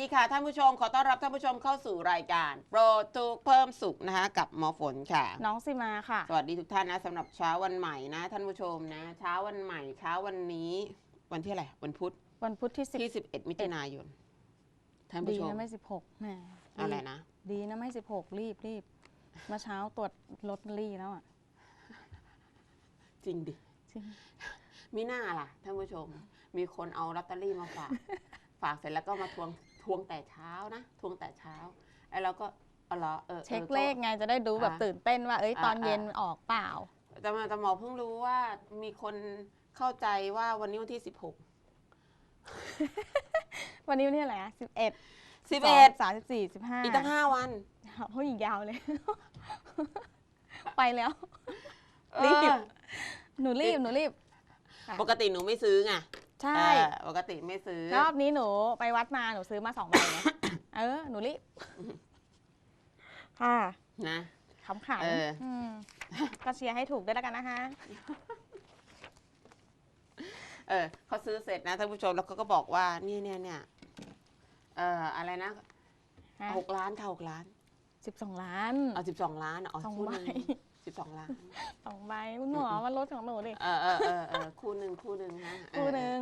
ดีค่ะท่านผู้ชม ขอต้อนรับท่านผู้ชมเข้าสู่รายการ โปรทุกเพิ่มสุขนะคะกับหมอฝนค่ะ น้องซีมาค่ะ สวัสดีทุกท่านนะสำหรับเช้าวันใหม่นะ ท่านผู้ชมนะ เช้าวันใหม่เช้าวันนี้ วันที่อะไรวันพุธวันพุธที่สิบที่ 11 มิถุนายนท่านดีผู้ชมนะไม่สิบหกแหมอะไรนะ ดีนะไม่สิบหกรีบรีบเมื่อเช้าตรวจลอตเตอรี่แล้วอะจริงดิจริงมีหน้าล่ะท่านผู้ชม มีคนเอาลอตเตอรี่มาฝาก ฝากเสร็จแล้วก็มาทวงท วงแต่เช้านะ ทวงแต่เช้าไอ้เราก็เออเหรอเออออเช็คก็เลขไงจะได้ดูแบบอะตื่นเต้นว่าเอ้ยอะตอนเย็นอะออกเปล่า แต่มาแต่หมอเพิ่งรู้ว่ามีคนเข้าใจว่าวันนี้วันที่16วันนี้วันที่อะไรอะสิบเอ็ด11สามสิบสี่สิบห้าอีกตั้งห้าวันโอ้ยอีกยาวเลย ไปแล้วเอรีอบหนูรีบหนูรีบค่ะปกติหนูไม่ซื้อไง ใช่ปกติไม่ซื้อ รอบนี้หนูไปวัดมาหนูซื้อมาสองใบเออ หนูรีบค่ะนะ ขำขันก็เชียร์ให้ถูกด้วยแล้วกันนะคะเออเขาซื้อเสร็จนะท่านผู้ชมแล้วเขาก็บอกว่าเนี่ยเนี่ยเนี่ยเอ่ออะไรนะหกล้านค่ะหกล้านสิบสองล้านอ๋อสิบสองล้านเอสองใบ พูด 12 ล้านสองใบคุณหมอมันลดของหนูดิเออเออคู่หนึ่งคู่หนึ่งนะคู่หนึ่ง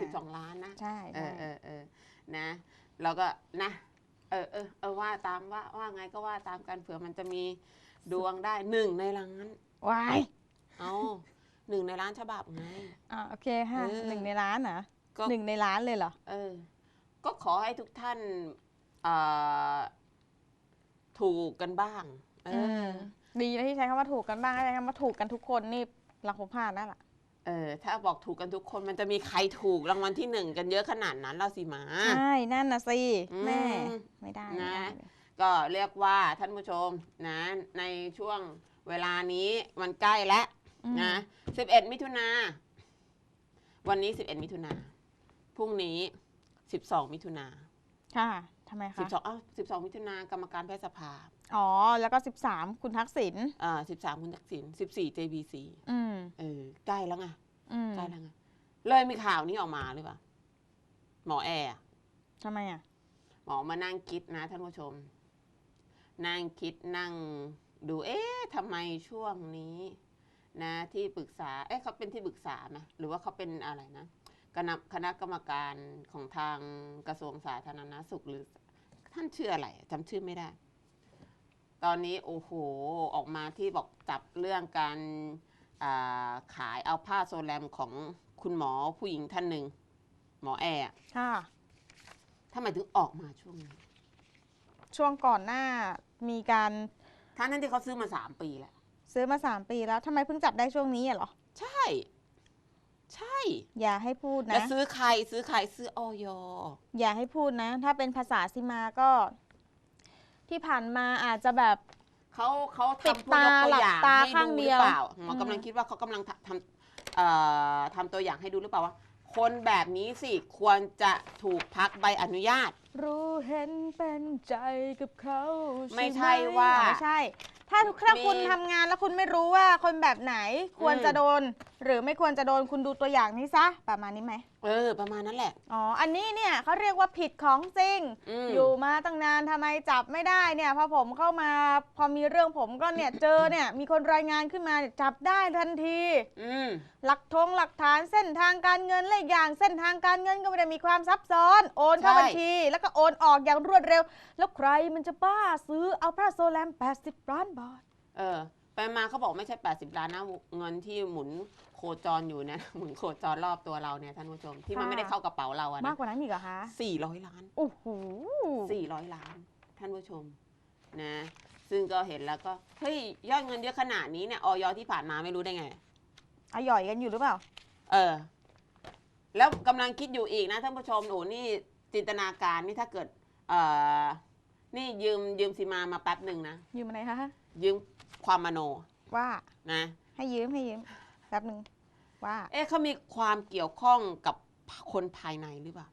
สิบสองล้านนะใช่เออเออเออนะแล้วก็นะเออเออเออว่าตามว่าว่าไงก็ว่าตามกันเผื่อมันจะมีดวงได้หนึ่งในล้านวายเอาหนึ่งในล้านฉบับไงอ่าโอเคค่ะหนึ่งในล้านนะหนึ่งในล้านเลยเหรอเออ ก็ขอให้ทุกท่านถูกกันบ้าง เออ ดีนะที่ใช้คำว่าถูกกันบ้างใช้คำว่าถูกกันทุกคนนี่เราคงพลาดแล้วล่ะ เออ ถ้าบอกถูกกันทุกคนมันจะมีใครถูกรางวัลที่หนึ่งกันเยอะขนาดนั้นเราสิหมาใช่นั่นนะสิอืมแม่ไม่ได้ไม่ได้นะเลยก็เรียกว่าท่านผู้ชมนะในช่วงเวลานี้มันใกล้แล้วอืมนะ11 มิถุนา วันนี้ 11 มิถุนาพรุ่งนี้ 12 มิถุนาค่ะทำไมคะ12อ้าว12 มิถุนากรรมการแพทยสภา อ๋อ แล้วก็สิบสามคุณทักษิณอ่า13คุณทักษิณ14 JBC อืมเออใกล้แล้วไงอืมใกล้แล้วไงเลยมีข่าวนี้ออกมาหรือเปล่าหมอแอร์อะ ทำไมอะ หมอมานั่งคิดนะท่านผู้ชม นั่งคิดนั่งดูเอ๊ะทำไมช่วงนี้นะที่ปรึกษา เอ๊ะเขาเป็นที่ปรึกษาไหมหรือว่าเขาเป็นอะไรนะคณะคณะกรรมการของทางกระทรวงสาธารณสุขหรือ ท่านชื่ออะไรจำชื่อไม่ได้ ตอนนี้โอ้โหออกมาที่บอกจับเรื่องการอ่าขายเอาผ้าโซแลมของคุณหมอผู้หญิงท่านหนึ่งหมอแอร์อะค่ะทำไมถึงออกมาช่วงนี้ ช่วงก่อนหน้ามีการทั้งนั้นที่เขาซื้อมาสามปีแล้วซื้อมาสามปีแล้วทำไมเพิ่งจับได้ช่วงนี้อะเหรอ ใช่ ใช่ อย่าให้พูดแล้วนะซื้อใครซื้อใครซื้อออยอย่าให้พูดนะ ถ้าเป็นภาษาซิมาก็ ที่ผ่านมาอาจจะแบบ เขาเขาปิดทำเพื่อยกตัวอย่างตาให้ข้างดูเดีหรืยวอเปล่าหมออืมกำลังคิดว่าเขากำลังทำทำเอ่อทำตัวอย่างให้ดูหรือเปล่าว่า คนแบบนี้สิควรจะถูกพักใบอนุญาต รู้เห็นเป็นใจกับเขาไม่ใช่ไหว่า ไม่ใช่ ถ้าถ้ามีคุณทำงานแล้วคุณไม่รู้ว่าคนแบบไหนควรอืมจะโดน หรือไม่ควรจะโดนคุณดูตัวอย่างนี้ซะประมาณนี้ไหมเออ ประมาณนั้นแหละ อ๋อ อันนี้เนี่ยเขาเรียกว่าผิดของจริงอืมอยู่มาตั้งนานทำไมจับไม่ได้เนี่ยพอผมเข้ามาพอมีเรื่องผมก็เนี่ย เจอเนี่ยมีคนรายงานขึ้นมาจับได้ทันที อืมหลักทงหลักฐานเส้นทางการเงินและอีกอย่างเส้นทางการเงินก็ไม่ได้มีความซับซ้อน โอนเข้าใช่บัญชี แล้วก็โอนออกอย่างรวดเร็ว แล้วใครมันจะบ้าซื้อเอาพระโซแลม 80ล้านบาท เออ ไปมาเขาบอกไม่ใช่ 80 ล้านนะเงินที่หมุนโคจรอยู่เนะหมุนโคจรรอบตัวเราเนี่ยท่านผู้ชมที่มันค่ะ ไม่ได้เข้ากระเป๋าเราอะมานะกกว่านั้นอีกเหรอคะสี่ร้อยล้าน โอ้โหสี่ร้อยล้าน ท่านผู้ชมนะ ซึ่งก็เห็นแล้วก็ เฮ้ย ยอดเงินเยอะขนาดนี้เนี่ยออยที่ผ่านมาไม่รู้ได้ไง อร่อยกันอยู่หรือเปล่า เออ แล้วกำลังคิดอยู่อีกนะท่านผู้ชมโอ้นี่จินตนาการนี่ถ้าเกิด เอ่อ นี่ยืมยืมซีมามาแป๊บหนึ่งนะ ยืมอะไรคะยืม ความมโนว่านะให้ยืมให้ยืมแป๊บหนึ่งว่า เอ๊ะเขามีความเกี่ยวข้องกับคนภายในหรือเปล่า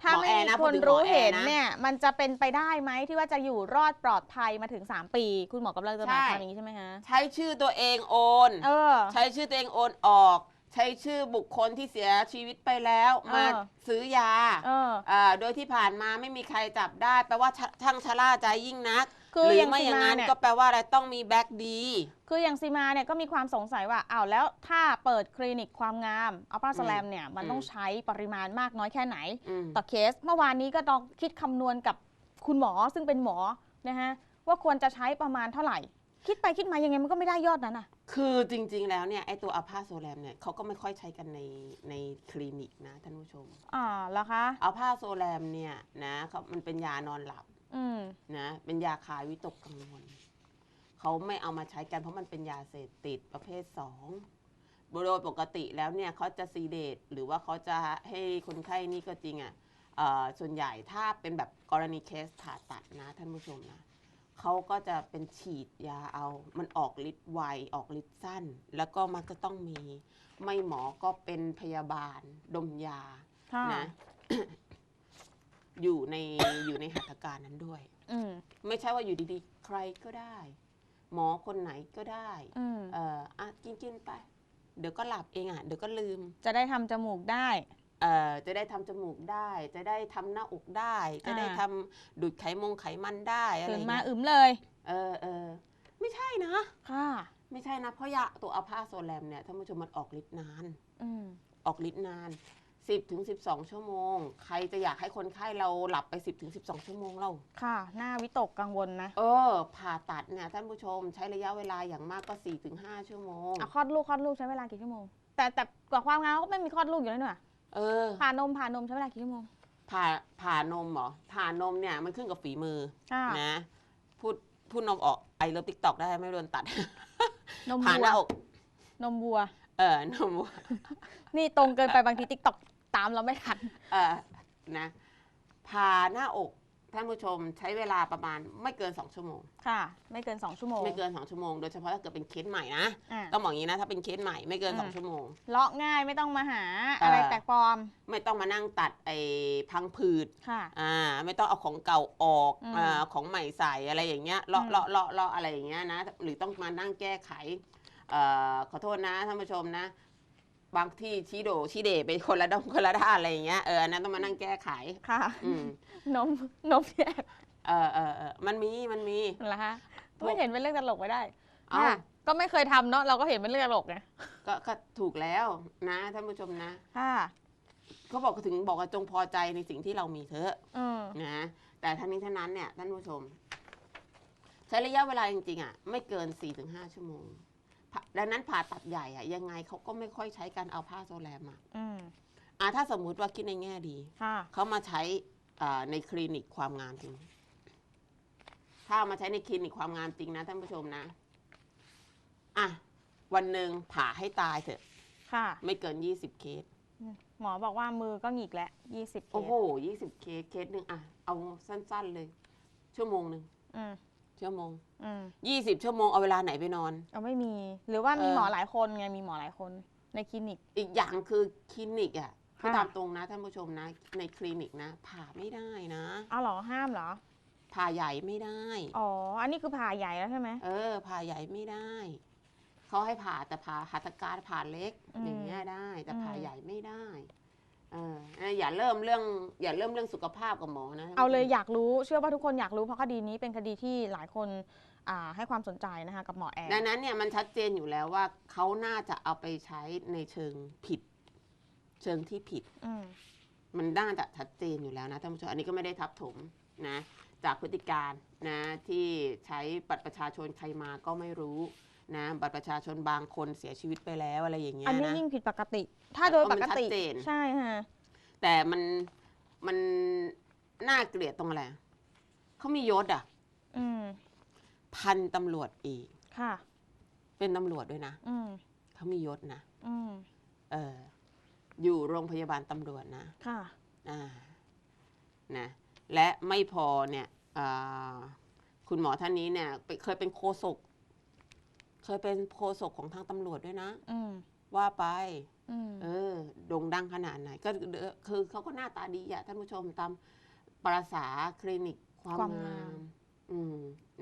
ถ้าหมอไม่แอร์มีนะคพูดนถึงหมอรู้แอร์เห็นนะเนี่ย มันจะเป็นไปได้ไหมที่ว่าจะอยู่รอดปลอดภัยมาถึง 3 ปี คุณหมอกำลังจะหมายความอย่างนี้ใช่ไหมคะใช้ชื่อตัวเองโอน เออ ใช้ชื่อตัวเองโอนออก ใช้ชื่อบุคคลที่เสียชีวิตไปแล้วมาเออซื้อยาเอออ่าโดยที่ผ่านมาไม่มีใครจับได้แปลว่าชช่างชะล่าใจยิ่งนัก คือหรืออย่างไม่อย่างนั้นซีมาเนี่ยก็แปลว่าอะไรต้องมีแบ็กดี คืออย่างซีมาเนี่ยก็มีความสงสัยว่าอ้าวแล้วถ้าเปิดคลินิกความงามอัลปาสแลมเนี่ยมันอืม ต้องใช้ปริมาณมากน้อยแค่ไหน อืม ต่อเคสเมื่อวานนี้ก็ต้องคิดคำนวณกับคุณหมอซึ่งเป็นหมอนะฮะว่าควรจะใช้ประมาณเท่าไหร่ คิดไปคิดมายังไงมันก็ไม่ได้ยอดนั้นอะ คือจริงๆ แล้วเนี่ยไอตัวอัลพาโซแลมเนี่ยเขาก็ไม่ค่อยใช้กันในในคลินิกนะท่านผู้ชมอ่าแล้วคะ อัลพาโซแลมเนี่ยนะเขามันเป็นยานอนหลับ อืม นะเป็นยาคลายวิตกกังวลเขาไม่เอามาใช้กันเพราะมันเป็นยาเสพติดประเภทสองโดยปกติแล้วเนี่ยเขาจะซีเดตหรือว่าเขาจะให้คนไข้นี่ก็จริงอะ่ะเอ่อส่วนใหญ่ถ้าเป็นแบบกรณีเคสผ่าตัดนะท่านผู้ชมนะเขาก็จะเป็นฉีดยาเอา มันออกฤทธิ์ไวออกฤทธิ์สั้น แล้วก็มันก็ต้องมี ไม่หมอก็เป็นพยาบาลดมยาค่ะ นะ อยู่ในอยู่ในหัตถการนั้นด้วย อืม ไม่ใช่ว่าอยู่ดีๆ ใครก็ได้ หมอคนไหนก็ได้อืม เอออะกินกินๆไป เดี๋ยวก็หลับเองอะเดี๋ยวก็ลืมจะได้ทำจมูกได้ เออจะได้ทำจมูกได้ จะได้ทำหน้าอกได้ จะได้อ่า ทำดูดไขมงไขมันได้อะไรตื่นเงี้ยมาอึมเลย เออเออไม่ใช่นะ ค่ะ ไม่ใช่นะ เพราะยาตัวอัลพาโซแลมเนี่ยท่านผู้ชมมันออกฤทธิ์นาน อืม ออกฤทธิ์นาน 10ถึง12 ชั่วโมง ใครจะอยากให้คนไข้เราหลับไป 10ถึง12 ชั่วโมงเราค่ะ หน้าวิตกกังวลนะ เออ ผ่าตัดเนี่ยท่านผู้ชมใช้ระยะเวลาอย่างมากก็4-5ถึง5ชั่วโมง อะคลอดลูกคลอดลูกใช้เวลากี่ชั่วโมง แต่แต่กว่าความงามก็ไม่มีคลอดลูกอยู่แล้วนี่หว่าเออ ผ่านมผ่านมใช้เวลากี่ชั่วโมง ผ่าผ่านมเหรอ ผ่านมเนี่ยมันขึ้นกับฝีมือค่ะ นะพูดพูดนมออกไอเลิฟติ๊กตอกได้ไม่โดนตัด นมผ่าหวัวน้าอกนมวัว เออนมวัว นี่ตรงเกินไปบางทีติ๊กต็อก ตามเราไม่ทัน เออนะผ่าหน้าอกท่านผู้ชมใช้เวลาประมาณไม่เกิน 2 ชั่วโมง ค่ะ ไม่เกิน 2 ชั่วโมง ไม่เกิน 2 ชั่วโมง โดยเฉพาะถ้าเกิดเป็นเคสใหม่นะ อะ ต้องบอกอย่างนี้นะ ถ้าเป็นเคสใหม่ไม่เกินอืม2ชั่วโมง เลาะง่ายไม่ต้องมาหาอะไรเออแปลกปลอม ไม่ต้องมานั่งตัดไอ้พังผืดค่ะ อ่าไม่ต้องเอาของเก่าออกอืมอ่าของใหม่ใส่อะไรอย่างเงี้ยเลาะอืม เลาะเลาะเลาะอะไรอย่างเงี้ยนะ หรือต้องมานั่งแก้ไขเอ่อขอโทษนะท่านผู้ชมนะ บางที่ชี้โดชี้เดไปคนละดงคนละด้านอะไรอย่างเงี้ยเอออันนั้นต้องมานั่งแก้ไขค่ะ อืมนมนมแยกเออเออเออมันมีมันมี เหรอคะพวก ไม่เห็นเป็นเรื่องตลกไว้ได้เอ้าค่ะก็ไม่เคยทำเนาะเราก็เห็นเป็นเรื่องตลกไงก็ก็ถูกแล้วนะท่านผู้ชมนะค่ะเขาบอกถึงบอกว่าจงพอใจในสิ่งที่เรามีเถอะอืมนะแต่ทั้งนี้ทั้งนั้นเนี่ยท่านผู้ชม ใช้ระยะเวลาจริงๆอะไม่เกิน 4-5 ชั่วโมงผ่า ดังนั้นผ่าตัดใหญ่อะยังไงเขาก็ไม่ค่อยใช้การเอาผ้าโซแลมอะอืมอะถ้าสมมุติว่าคิดในแง่ดี ค่ะ เขามาใช้อ่าในคลินิกความงามจริง ถ้าเอามาใช้ในคลินิกความงามจริงนะท่านผู้ชมนะอะวันหนึ่งผ่าให้ตายเถอะ ค่ะ ไม่เกิน20เคส หมอบอกว่ามือก็หงิกแล้วยี่สิบเคโอ้สโห20เคสเคสหนึ่งอะ เอาสั้น ๆเลย ชั่วโมงหนึ่ง อืม ชั่วโมงอืม20ชั่วโมงเอาเวลาไหนไปนอน เอาไม่มี หรือว่ามีเออ หมอหลายคนไงมีหมอหลายคนในคลินิก อีกอย่างคือคลินิกอะค่ะพูดตามตรงนะท่านผู้ชมนะ ในคลินิกนะ ผ่าไม่ได้นะอ้าวเหรอห้ามเหรอ ผ่าใหญ่ไม่ได้ อ๋อ อันนี้คือผ่าใหญ่แล้วใช่ไหม เออ ผ่าใหญ่ไม่ได้ เขาให้ผ่าแต่ผ่าหัตถการผ่าเล็ก อืมอย่างเงี้ยได้ แต่ผ่าอืม ใหญ่ไม่ได้ เอออย่าเริ่มเรื่องอย่าเริ่มเรื่องสุขภาพกับหมอนะเอาเลยอยากรู้เชื่อว่าทุกคนอยากรู้เพราะคดีนี้เป็นคดีที่หลายคนอ่าให้ความสนใจนะคะกับหมอแอร์ดังนั้นเนี่ยมันชัดเจนอยู่แล้วว่าเขาน่าจะเอาไปใช้ในเชิงผิด เชิงที่ผิดอืมมันน่าจะชัดเจนอยู่แล้วนะท่านผู้ชมอันนี้ก็ไม่ได้ทับถมนะ จากพฤติการนะที่ใช้บัตรประชาชนใครมาก็ไม่รู้ นะบัตรประชาชนบางคนเสียชีวิตไปแล้วอะไรอย่างเงี้ยอันนี้นะยิ่งผิดปกติ ถ้าโดยปกติ มันชัดเจนใช่ค่ะแต่มันมันน่าเกลียดตรงอะไรเขามียศอะอืมพันตำรวจเอกค่ะ เป็นตำรวจด้วยนะอืมเขามียศนะอืมเอออยู่โรงพยาบาลตำรวจนะค่ะ อ่านะและไม่พอเนี่ยอ่าคุณหมอท่านนี้เนี่ยไปเคยเป็นโฆษก เคยเป็นโฆษกของทางตำรวจด้วยนะ อืมว่าไป อืมเออโด่งดังขนาดไหน ก็เออคือเขาก็หน้าตาดีอะท่านผู้ชมตามประษาคลินิกความความงางาม ม อืม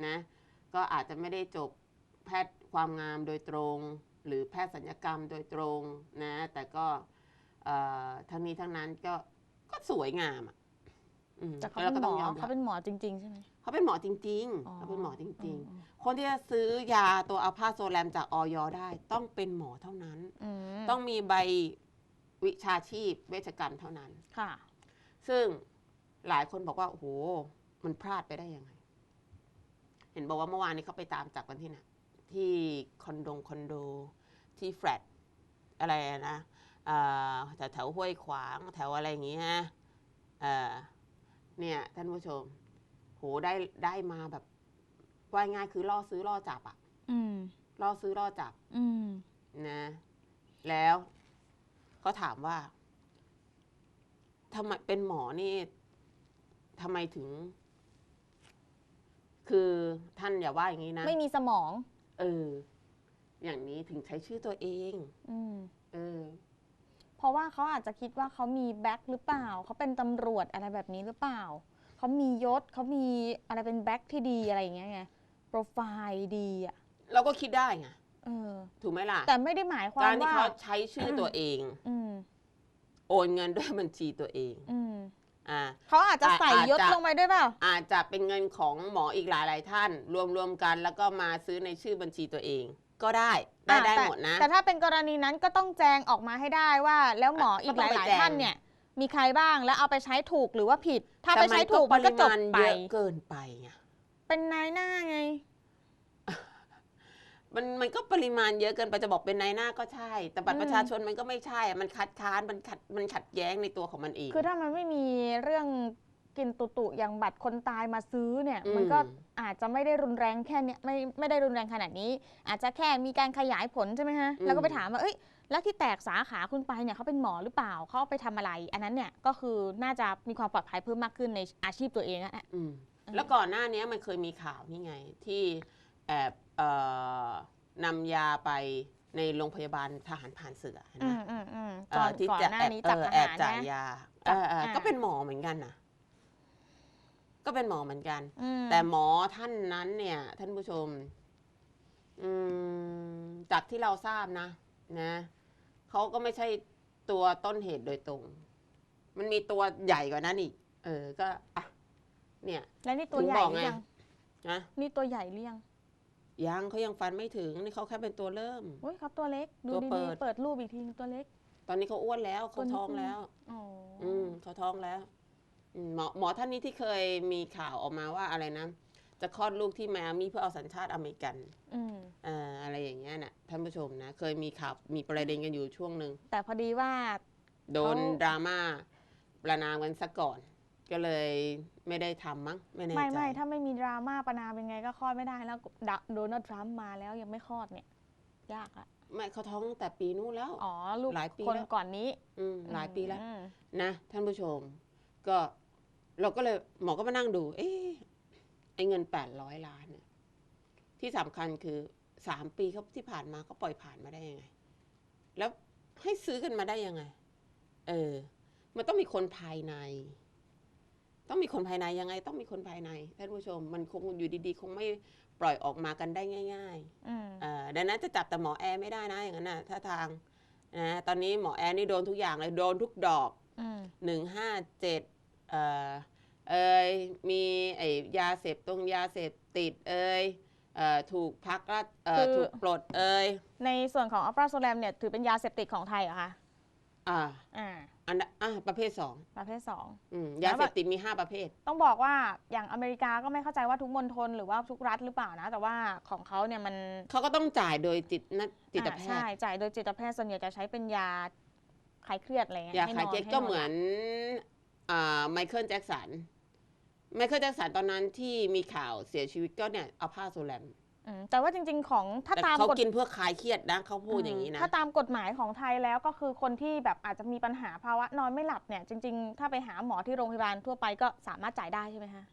นะ ก็อาจจะไม่ได้จบแพทย์ความงามโดยตรง หรือแพทย์สัญญกรรมโดยตรงนะ แต่ก็เอ่อทั้งนี้ทั้งนั้นก็ก็สวยงามอะอืมแต่เขาแล้วเป็นก็หมต้อองยอมรัเขาบเป็นหมอจริง ๆ ใช่ไหม เขาเป็นหมอจริงๆเขาเป็นหมอจริงอืมๆคนที่จะซื้อยาตัวอัลพาโซแลมจากออยได้ ต้องเป็นหมอเท่านั้นอืมต้องมีใบวิชาชีพเวชกรรมเท่านั้นค่ะ ซึ่งหลายคนบอกว่า โอ้โห มันพลาดไปได้ยังไง เห็นบอกว่าเมื่อวานนี้เขาไปตามจับกันที่ไหนที่คอนโดคอนโด ที่แฟลตอะไรอะนะแถวแถวห้วยขวางแถวอะไรอย่างงี้ฮะเอ่อเนี่ย ท่านผู้ชม โหได้ได้มาแบบว่าง่ายคือล่อซื้อล่อจับอะอืมล่อซื้อล่อจับอืมนะ แล้วเขาถามว่าทำไมเป็นหมอนี่ทำไมถึง คือท่านอย่าว่าอย่างนี้นะไม่มีสมอง เออ อย่างนี้ถึงใช้ชื่อตัวเอง อืมเออ เพราะว่าเขาอาจจะคิดว่าเขามีแบ็คหรือเปล่าเขาเป็นตำรวจอะไรแบบนี้หรือเปล่า เขามียศเขามีอะไรเป็นแบ็คที่ดีอะไรอย่างเงี้ยไงโปรไฟล์ดีอะเราก็คิดได้ไงเออ ถูกไหมล่ะแต่ไม่ได้หมายควาการมที่ว่าเขาใช้ชื่อตัวเอง อืมโอนเงินด้วยบัญชีตัวเองอืมอ่า เขาอาจจะอะใส่อาจยศจะลงไปด้วยเปล่า อาจจะเป็นเงินของหมออีกหลายหลายๆท่าน รวมๆกันแล้วก็มาซื้อในชื่อบัญชีตัวเอง ก็ได้ได้อะได้แต่หมดนะ แต่ถ้าเป็นกรณีนั้นก็ต้องแจงออกมาให้ได้ว่า แล้วหมออีกก็หต้องไปลายแจง ๆท่านเนี่ย มีใครบ้างแล้วเอาไปใช้ถูกหรือว่าผิด ถ้าไปใช้ถูกแต่มันก็จบปริาณไปเยอะเกินไปไงเป็นนายหน้าไง มันมันก็ปริมาณเยอะเกินไปจะบอกเป็นนายหน้าก็ใช่ แต่บัตอืรมประชาชนมันก็ไม่ใช่อะมันคัดค้านมันขัดมันขัดแย้งในตัวของมันเองคือถ้ามันไม่มีเรื่องกินตุตุอย่างบัตรคนตายมาซื้อเนี่ยอืมมันก็อาจจะไม่ได้รุนแรงแค่เนี้ยไม่ไม่ได้รุนแรงขนาดนี้ อาจจะแค่มีการขยายผลใช่ไหมฮะแล้วก็ไปถามว่าเอ้ย แล้วที่แตกสาขาคุณไปเนี่ยเขาเป็นหมอหรือเปล่าเขาเอาไปทำอะไร อันนั้นเนี่ยก็คือน่าจะมีความปลอดภัยเพิ่มมากขึ้นในอาชีพตัวเองอะอืมอืมแล้วก่อนหน้านี้มันเคยมีข่าวนี่ไง ที่แอบเอ่อนำยาไปในโรงพยาบาลทหารผ่านศึกอะเห็นอืไหมมอืมอืมเอ่ก่ออนที่ก่อนจะหน้าแอบนี้เอจับอทแอบหารจ่ายนะยาจัเอบอเอออ่าก็เป็นหมอเหมือนกันนะก็เป็นหมอเหมือนกันอืมแต่หมอท่านนั้นเนี่ย ท่านผู้ชมอืมจากที่เราทราบนะ นะ เขาก็ไม่ใช่ตัวต้นเหตุโดยตรง มันมีตัวใหญ่กว่านั้นอีก เออ ก็อะเนี่ย แล้วนี่ตัวถึงใหญ่บอกหรือไงยัง นะนี่ตัวใหญ่หรือยังยังเขายังฟันไม่ถึงนี่เขาแค่เป็นตัวเริ่ม โอ้ยเขาตัวเล็ก ดูตัวเปิดีด ๆ เปิดรูปอีกทีตัวเล็ก ตอนนี้เขาอ้วนแล้วเขาตัวนิดท้องนึงแล้ว อ๋อออืมเขาท้องแล้วอืมหมอหมอท่านนี้ที่เคยมีข่าวออกมาว่าอะไรนะ จะคลอดลูกที่ไมอามี่เพื่อเอาสัญชาติอเมริกันอืม เอ่ออะไรอย่างเงี้ยน่ะท่านผู้ชมนะเคยมีข่าวมีประเด็นกันอยู่ช่วงหนึ่ง แต่พอดีว่า โดนเขา ดราม่าประนามกันซะก่อน ก็เลยไม่ได้ทำมั้งไม่แน่ใจไม่ไม่ถ้าไม่มีดราม่าประนามเป็นไงก็คลอดไม่ได้แล้วดะโดนัลด์ทรัมป์มาแล้วยังไม่คลอดเนี่ย ยากอะไม่เขาท้องตั้งแต่ปีนู้นแล้ว อ๋อ ลูกหลายปีคนแล้ว ก่อนนี้อืมหลายปีแล้ว อืมนะท่านผู้ชม ก็เราก็เลยหมอก็มานั่งดู เอ๊ะ ไอ้เงินแปดร้อยล้านเนี่ยที่สำคัญคือสามปีเขาที่ผ่านมาเขาปล่อยผ่านมาได้ยังไง แล้วให้ซื้อกันมาได้ยังไง เออ มันต้องมีคนภายใน ต้องมีคนภายในยังไง ต้องมีคนภายในท่านผู้ชม มันคงอยู่ดีๆ คงไม่ปล่อยออกมากันได้ง่ายๆอืมเอ่อดังนั้นจะจับแต่หมอแอร์ไม่ได้นะอย่างนั้นนะถ้าทางนะตอนนี้หมอแอร์นี่โดนทุกอย่างเลยโดนทุกดอกอืมหนึ่งห้าเจ็ดเอ่อ เอยมีไอ้ยาเสพตรงยาเสพติดเอยเอ่อถูกพักราชเอ่อถูกปลดเอยในส่วนของอัลฟาโซแลมเนี่ยถือเป็นยาเสพติดของไทยเหรอคะอ่าอ่าอันนั้นอะประเภทสองประเภทสอง อืมยาเสพติดมีห้าประเภท ต้องบอกว่าอย่างอเมริกาก็ไม่เข้าใจว่าทุกมณฑลหรือว่าทุกรัฐหรือเปล่านะ แต่ว่าของเขาเนี่ยมันเขาก็ต้องจ่ายโดยจิตนักจิตแพอ่าใช่ทย์จ่ายโดยจิตแพทย์ส่วนใหญ่จะใช้เป็นยาคลายเครียดอะไรเงี้ยยาให้คลายนอนเครียดให้ก็นเหมือนอ่าไมเคิลแจ็คสัน ไมเคิลแจ็คสันตอนนั้นที่มีข่าวเสียชีวิตก็เนี่ยเอาผ้าโซแลมอืมแต่ว่าจริง ๆ ของถ้าแต่ตามเขากฎกินเพื่อคลายเครียดนะเขาพูดอย่างนี้นะ ถ้าตามกฎหมายของไทยแล้วก็คือคนที่แบบอาจจะมีปัญหาภาวะนอนไม่หลับเนี่ยจริง ๆ ถ้าไปหาหมอที่โรงพยาบาลทั่วไปก็สามารถจ่ายได้ใช่ไหมคะ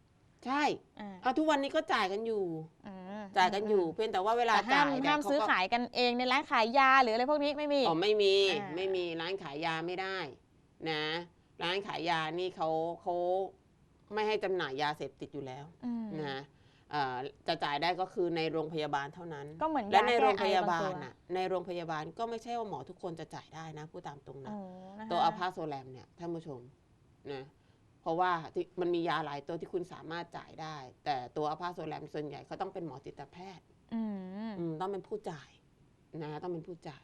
ใช่อ่าเอาทุกวันนี้ก็จ่ายกันอยู่ อืมจ่ายกันอยู่เพียงแต่ว่าเวลาแต่ห้าจ่ามยเนี่ยห้ามเขาซื้อก็ขายกันเองในร้านขายยาหรืออะไรพวกนี้ไม่มี อ๋อไม่มีอ่า ไม่มีร้านขายยาไม่ได้นะ ร้านขายยานี่เขาเขา ไม่ให้จำหน่ายยาเสพติดอยู่แล้วอืม นะเอ่อจะจ่ายได้ก็คือในโรงพยาบาลเท่านั้น ก็เหมือนและยาในแก้โรงไอพยาบางบาตัลวน่ะในโรงพยาบาลก็ไม่ใช่ว่าหมอทุกคนจะจ่ายได้นะพูดตามตรงนะโอ้นะคะตัวอัลพาโซแลมเนี่ยท่านผู้ชมนะเพราะว่าที่มันมียาหลายตัวที่คุณสามารถจ่ายได้ แต่ตัวอัลพาโซแลมส่วนใหญ่เขาต้องเป็นหมอจิตแพทย์อืมอืมต้องเป็นผู้จ่ายนะต้องเป็นผู้จ่าย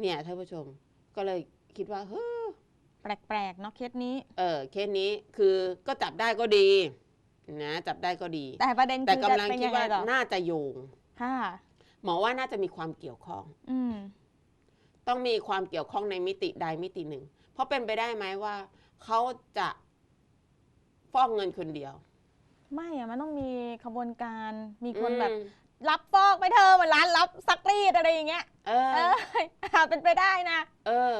เนี่ยท่านผู้ชมก็เลยคิดว่าเฮ้อ แปลกๆเนาะเคสนี้ เออเคสนี้คือก็จับได้ก็ดีนะจับได้ก็ดี แต่ประเด็นแต่คือกำจะลังเป็นคิดยังไงว่าต่อน่าจะโยงค่ะหมอว่าน่าจะมีความเกี่ยวข้อง อืมต้องมีความเกี่ยวข้องในมิติใดมิติหนึ่ง เพราะเป็นไปได้ไหมว่าเขาจะฟอกเงินคนเดียว ไม่อะมันต้องมีขบวนการมีคนแบบอืมรับฟอกไปเธอะเหมือนร้านรับซักรีดอะไรอย่างเงี้ย เออเอออาจเป็นไปได้นะ เออ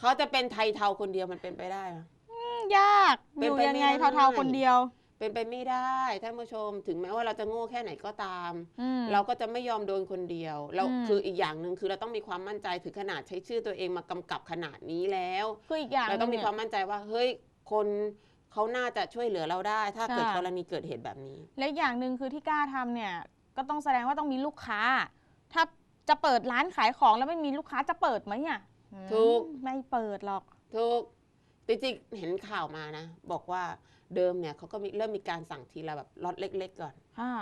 เขาจะเป็นไทยเทาคนเดียวมันเป็นไปได้ไหม อืมยากอเป็นยู่ไปยังไงไม่ได้ เท่าๆคนเดียว เป็นไปไม่ได้ท่านผู้ชม ถึงแม้ว่าเราจะโง่แค่ไหนก็ตาม อืม เราก็จะไม่ยอมโดนคนเดียว เราอืม คืออีกอย่างหนึ่งคือเราต้องมีความมั่นใจถึงขนาดใช้ชื่อตัวเองมากำกับขนาดนี้แล้ว คืออีกอย่างเราต้องมีหนึ่ความมั่นใจว่าเฮ้ยคนเขาน่าจะช่วยเหลือเราได้ ถ้าเกิดค่ะกรณีเกิดเหตุแบบนี้ และอีกอย่างหนึ่งคือที่กล้าทำเนี่ยก็ต้องแสดงว่าต้องมีลูกค้า ถ้าจะเปิดร้านขายของแล้วไม่มีลูกค้าจะเปิดไหมอะอืม ถูก ไม่เปิดหรอกทุกจริงๆเห็นข่าวมานะ บอกว่าเดิมเนี่ยเขาก็มีเริ่มมีการสั่งทีละแบบล็อตเล็ก ๆ ก่อนค่ะ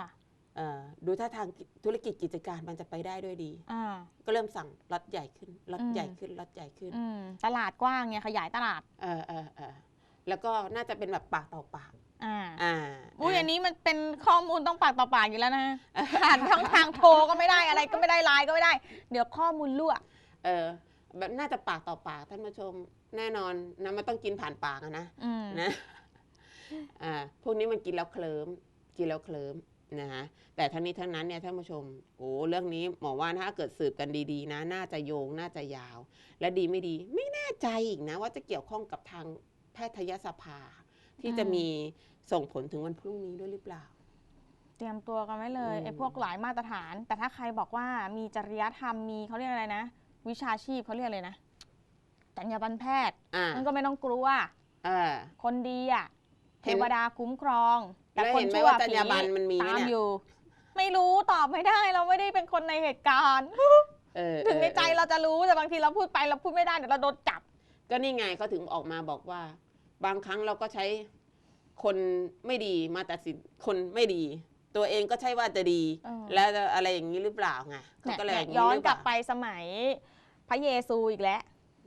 เออดูท่าทางธุรกิจกิจการมันจะไปได้ด้วยดี อ่า ก็เริ่มสั่งล็อตใหญ่ขึ้นล็อตอืม ใหญ่ขึ้นล็อตใหญ่ขึ้นอืมตลาดกว้างไงขยายตลาด เออเออเออแล้วก็น่าจะเป็นแบบปากต่อปากอ่า อ่าอุ้ยะอันนี้มันเป็นข้อมูลต้องปากต่อปากอยู่แล้วนะผ่านช่องทางโทรก็ไม่ได้อะไรก็ไม่ได้ไลน์ก็ไม่ได้ เดี๋ยวข้อมูลรั่ว เออ แบบน่าจะปากต่อปากท่านผู้ชม แน่นอนนะมันต้องกินผ่านปากอะนะอืมนะอ่าพวกนี้มันกินแล้วเคลิ้มกินแล้วเคลิ้มนะฮะแต่ทั้งนี้ทั้งนั้นเนี่ยท่านผู้ชมโอ้เรื่องนี้หมอว่าถ้าเกิดสืบกันดีๆ นะ น่าจะโยงน่าจะยาว และดีไม่ดี ไม่แน่ใจอีกนะ ว่าจะเกี่ยวข้องกับทางแพทยสภา ที่จะมีส่งผลถึงวันพรุ่งนี้ด้วยหรือเปล่า เตรียมตัวกันไว้เลยอืม ไอ้พวกหลายมาตรฐาน แต่ถ้าใครบอกว่ามีจริยธรรมมีเขาเรียกอะไรนะ วิชาชีพเขาเรียกอะไรนะจรรยาบรรณแพทย์อ่ามันก็ไม่ต้องกลัว เออ คนดีอะเทเห็นวดาคุ้มครองแต่แล้วคนเห็นไหมชั่วว่าจรผีรยาบรรณมันมีไหมตามเนี่ย อยู่ ไม่รู้ตอบไม่ได้เราไม่ได้เป็นคนในเหตุการณ์ เออถึงในใจออเราจะรู้แต่บางทีเราพูดไปเราพูดไม่ได้เดี๋ยวเราโดนจับ ก็นี่ไงเขาถึงออกมาบอกว่า บางครั้งเราก็ใช้คนไม่ดีมาตัดสินคนไม่ดี ตัวเองก็ใช่ว่าจะดี เออ แล้วอะไรอย่างนี้หรือเปล่าไงเขาเนี่ยก็เลยเนี่ยางย้อนหรืเปกล่าลับไปสมัยพระเยซูอีกแล้ว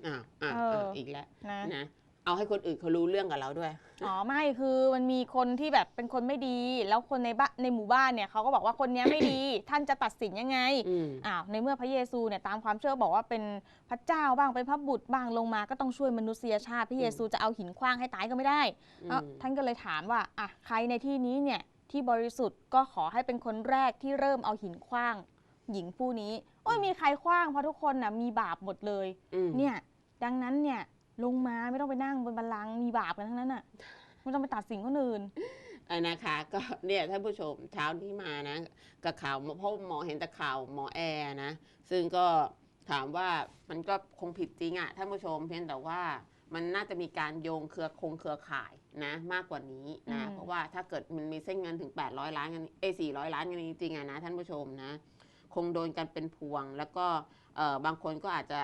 อ้าวอ้าวเอออ้าวอีกแล้วนะ นะเอาให้คนอื่นเขารู้เรื่องกับเราด้วย อ๋อไม่คือมันมีคนที่แบบเป็นคนไม่ดี แล้วคนในบ้านในหมู่บ้านเนี่ยเขาก็บอกว่าคนเนี้ยไม่ดี ท่านจะตัดสินยังไงอืมอ้าวในเมื่อพระเยซูเนี่ยตามความเชื่อบอกว่าเป็นพระเจ้าบ้างเป็นพระบุตรบ้างลงมาก็ต้องช่วยมนุษยชาติพระเยซูจะเอาหินขว้างให้ตายก็ไม่ได้อืม เอ้าท่านก็เลยถามว่าอะใครในที่นี้เนี่ย ที่บริสุทธิ์ก็ขอให้เป็นคนแรกที่เริ่มเอาหินขว้าง หญิงผู้นี้ โอ้ยมีใครขว้างเพราะทุกคนน่ะมีบาปหมดเลย อืม เนี่ย ดังนั้นเนี่ยลงมาไม่ต้องไปนั่งบนบัลลังก์มีบาปกันทั้งนั้นน่ะไม่ต้องไปตัดสินคนอื่นอันนะคะก็เนี่ยท่านผู้ชมเช้าที่มานะกับข่าวเพราะหมอเห็นแต่ข่าวหมอแอร์นะ ซึ่งก็ถามว่ามันก็คงผิดจริงอะท่านผู้ชมเพียงแต่ว่ามันน่าจะมีการโยงเครือคงเครือข่าย นะมากกว่านี้นะ อืม เพราะว่าถ้าเกิดมันมีเส้นเงินถึง 800 ล้านกันเอ้400 ล้านกันจริงๆอะนะท่านผู้ชมนะ คงโดนกันเป็นพวง แล้วก็เอ่อบางคนก็อาจจะ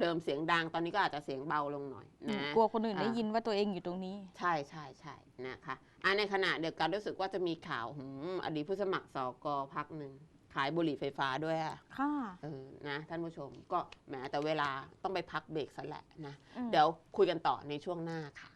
เดิมเสียงดัง ตอนนี้ก็อาจจะเสียงเบาลงหน่อยนะ กลัวคนอื่นได้อ่ายิยินว่าตัวเองอยู่ตรงนี้ ใช่ใช่ใช่นะคะอะในขณะเดียวกันรู้สึกว่าจะมีข่าวหืมอดีตผู้สมัครสกพักหนึ่งขายบุหรี่ไฟฟ้าด้วยอะค่ะ เออนะท่านผู้ชมก็แหมแต่เวลาต้องไปพักเบรกซะแหละนะ อืม เดี๋ยวคุยกันต่อในช่วงหน้าค่ะ